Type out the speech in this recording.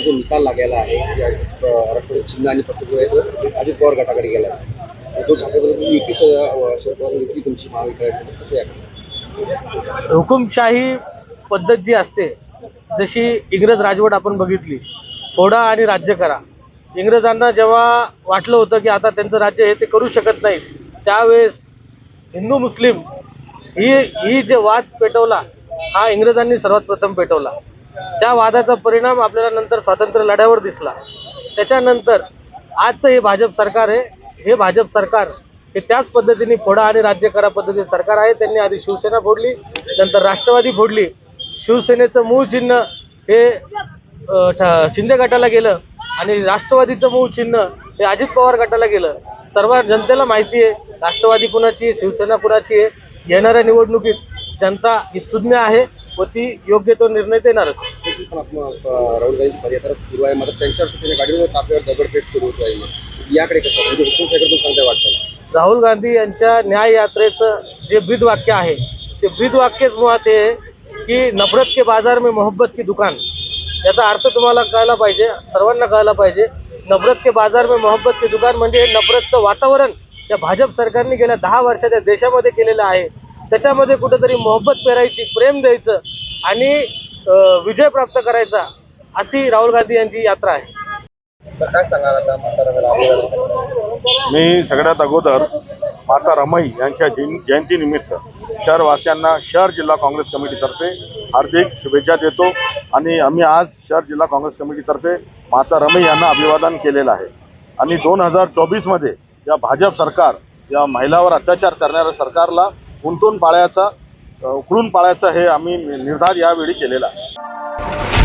जो निकाल लागलेला आहे. आरक्षण चिन्ह आणि पत्र जो आहे तो अजित पवार गटाकडे गेला आहे तो ठाकरेबद्दल युती शरद पवार युती तुमची महाविकास कसं आहे? हुकुमशाही पद्धत जी असते जशी इंग्रज राजवट आपण बघितली फोडा आणि राज्य करा. इंग्रजांना जेव्हा वाटलं होतं की आता त्यांचं राज्य हे ते करू शकत नाहीत त्यावेळेस हिंदू मुस्लिम ही ही जे वाद पेटवला हा इंग्रजांनी सर्वात प्रथम पेटवला. त्या वादाचा परिणाम आपल्याला नंतर स्वातंत्र्य लढ्यावर दिसला. त्याच्यानंतर आजचं हे भाजप सरकार आहे हे भाजप सरकार हे त्याच पद्धतीने फोडा आणि राज्य करा पद्धतीचे सरकार आहे त्यांनी आधी शिवसेना फोडली नंतर राष्ट्रवादी फोडली. शिवसेनेचं मूळ चिन्ह हे ठ- शिंदे गटाला गेलं आणि राष्ट्रवादीचं मूळ चिन्ह हे अजित पवार गटाला गेलं. सर्व जनतेला माहिती आहे राष्ट्रवादी कुणाची आहे शिवसेना कुणाची आहे येणाऱ्या निवडणुकीत जनता ही सुज्ञ आहे. ती योग्य तो निर्णय देणारच. पण आपण अ, राहुल गांधी पदयात्रा सुरू आहे. मात्र त्यांच्यावर त्याच्या गाडीवर ताफ्यावर दगडफेक सुरू होत आहे. याकडे कसं? म्हणजे हुकुमशाहीकडे सांगता वाटतं. राहुल गांधी यांच्या न्याय यात्रेचं जे ब्रीद वाक्य आहे ते ब्रीद वाक्यच मुळात हे आहे की नफरत के बाजार में मोहब्बत की दुकान. याचा अर्थ तुम्हाला कळला पाहिजे सर्वांना कळला पाहिजे नफरत के बाजार में मोहब्बत की दुकान म्हणजे नफरतचं वातावरण या भाजप सरकारने गेल्या दहा वर्षात या देशामध्ये केलेलं आहे. त्याच्यामध्ये कुठेतरी मोहब्बत पेरायची प्रेम द्यायचं आणि विजय प्राप्त करायचा अशी राहुल गांधी यांची यात्रा आहे. मी सगळ्यात अगोदर माता रमाई यांच्या जयं- जयंतीनिमित्त शहरवासियांना शहर जिल्हा काँग्रेस कमिटीतर्फे हार्दिक शुभेच्छा देतो आणि आम्ही आज शहर जिल्हा काँग्रेस कमिटीतर्फे माता रमाई यांना अभिवादन केलेलं आहे. आणि दोन हजार चोवीसमध्ये या भाजप सरकार या महिलावर अत्याचार करणाऱ्या सरकारला गुंतून पाळायचा उकळून पाळायचा हे आम्ही निर्धार यावेळी केलेला आहे.